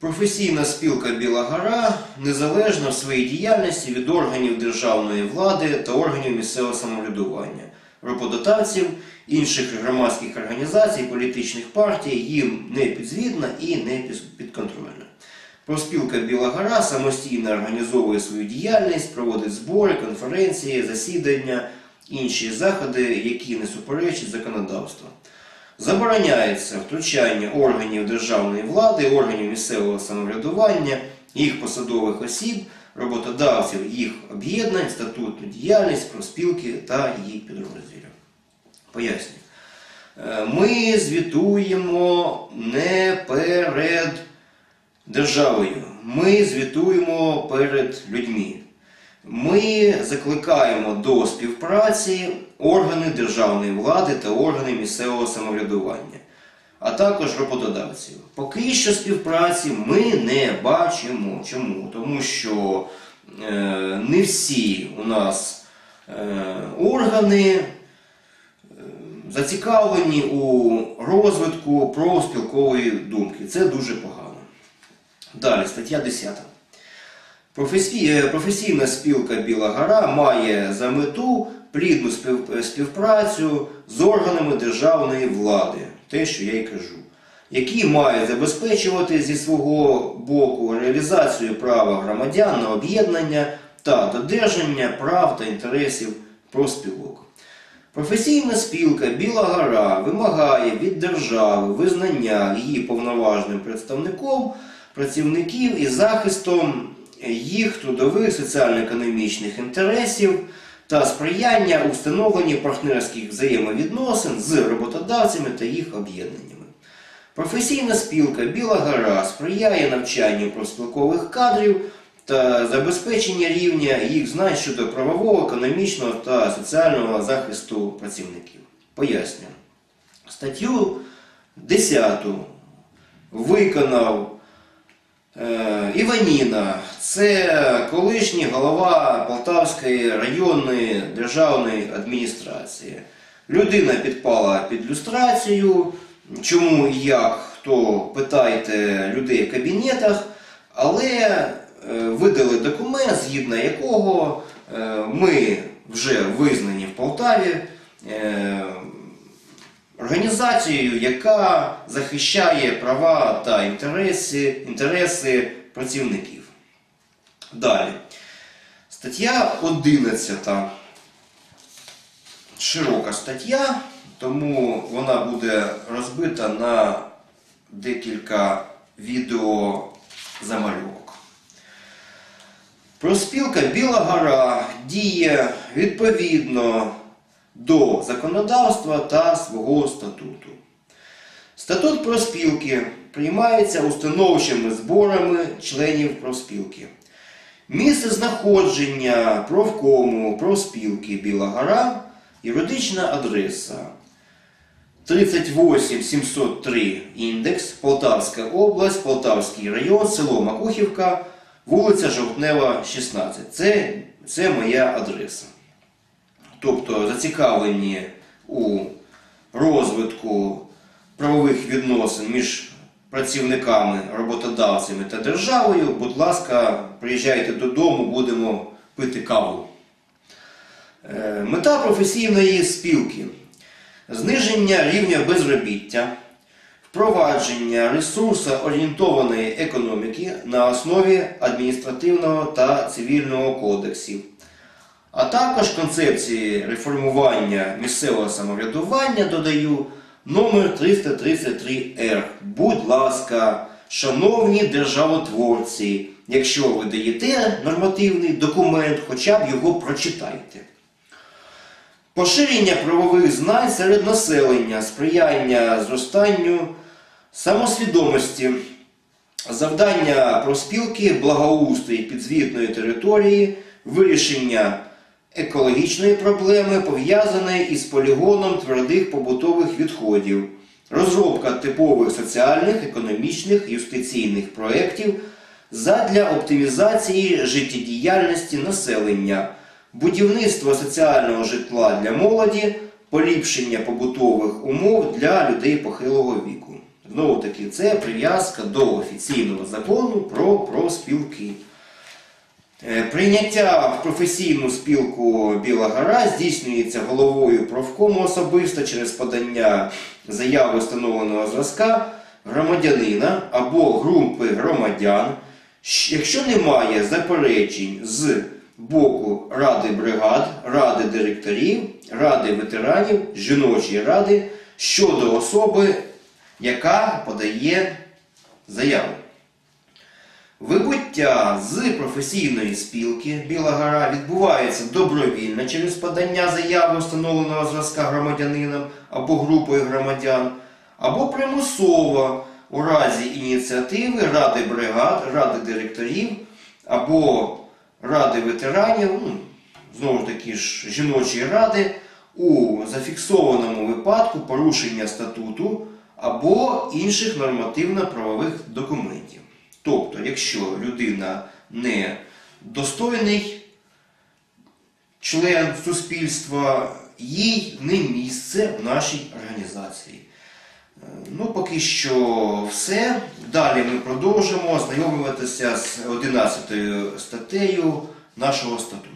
Професійна спілка Біла Гора незалежна в своїй діяльності від органів державної влади та органів місцевого самоврядування, роботодавців, інших громадських організацій, політичних партій їм не підзвітна і не підконтрольна. Профспілка Біла Гора самостійно організовує свою діяльність, проводить збори, конференції, засідання, інші заходи, які не суперечать законодавству. Забороняється втручання органів державної влади, органів місцевого самоврядування, їх посадових осіб, роботодавців, їх об'єднань, статутну діяльність, профспілки та її підрозділів. Пояснюю. Е, Ми звітуємо не перед державою, ми звітуємо перед людьми. Ми закликаємо до співпраці органи державної влади та органи місцевого самоврядування, а також роботодавців. Поки що співпраці ми не бачимо. Чому? Тому що е, не всі у нас е, органи е, зацікавлені у розвитку профспілкової думки. Це дуже погано. Далі, стаття 10. Професій- Професійна спілка Біла Гора має за мету плідну спів- співпрацю з органами державної влади, те, що я й кажу, які мають забезпечувати зі свого боку реалізацію права громадян на об'єднання та додержання прав та інтересів профспілок. Професійна спілка Біла Гора вимагає від держави визнання її повноважним представником працівників і захистом їх трудових соціально-економічних інтересів та сприяння у встановленні партнерських взаємовідносин з роботодавцями та їх об'єднаннями. Професійна спілка Біла Гора сприяє навчанню профспілкових кадрів та забезпечення рівня їх знань щодо правового, економічного та соціального захисту працівників. Пояснюю. Статтю 10 виконав Іваніна. Це колишній голова Полтавської районної державної адміністрації. Людина підпала під люстрацію. Чому і як, хто питайте людей в кабінетах, але е, видали документ, згідно якого е, ми вже визнані в Полтаві е, організацією, яка захищає права та інтереси, інтереси працівників. Далі. Стаття 11. Широка стаття, тому вона буде розбита на декілька відеозамальовок. Проспілка Біла Гора діє відповідно до законодавства та свого статуту. Статут профспілки приймається установчими зборами членів профспілки. Місце знаходження профкому профспілки Біла Гора, юридична адреса 38703 індекс, Полтавська область, Полтавський район, село Макухівка, вулиця Жовтнева, 16. Це, це моя адреса. Тобто зацікавлені у розвитку правових відносин між працівниками, роботодавцями та державою, будь ласка, приїжджайте додому, будемо пити каву. Е, Мета професійної спілки зниження рівня безробіття, впровадження ресурсоорієнтованої економіки на основі адміністративного та цивільного кодексів, а також концепції реформування місцевого самоврядування додаю номер 333Р. Будь ласка, шановні державотворці, якщо ви даєте нормативний документ, хоча б його прочитайте. Поширення правових знань серед населення, сприяння зростанню самосвідомості, завдання профспілки, благоустрій підзвітної території, вирішення екологічної проблеми, пов'язаної із полігоном твердих побутових відходів, розробка типових соціальних, економічних, юстиційних проєктів задля оптимізації життєдіяльності населення, будівництво соціального житла для молоді, поліпшення побутових умов для людей похилого віку. Знову таки, це прив'язка до офіційного закону про профспілки. Е, Прийняття в професійну спілку Біла Гора здійснюється головою профкому особисто через подання заяви встановленого зразка громадянина або групи громадян, якщо немає заперечень з боку Ради бригад, Ради директорів, Ради ветеранів, жіночої ради щодо особи, яка подає заяву. Вибуття з професійної спілки Біла Гора відбувається добровільно через подання заяви встановленого зразка громадянином або групою громадян, або примусово у разі ініціативи Ради бригад, Ради директорів або Ради ветеранів, ну, знову ж таки ж жіночої ради, у зафіксованому випадку порушення статуту або інших нормативно-правових документів. Тобто, якщо людина не достойний член суспільства, їй не місце в нашій організації. Ну, поки що все. Далі ми продовжимо ознайомлюватися з 11 статтею нашого статуту.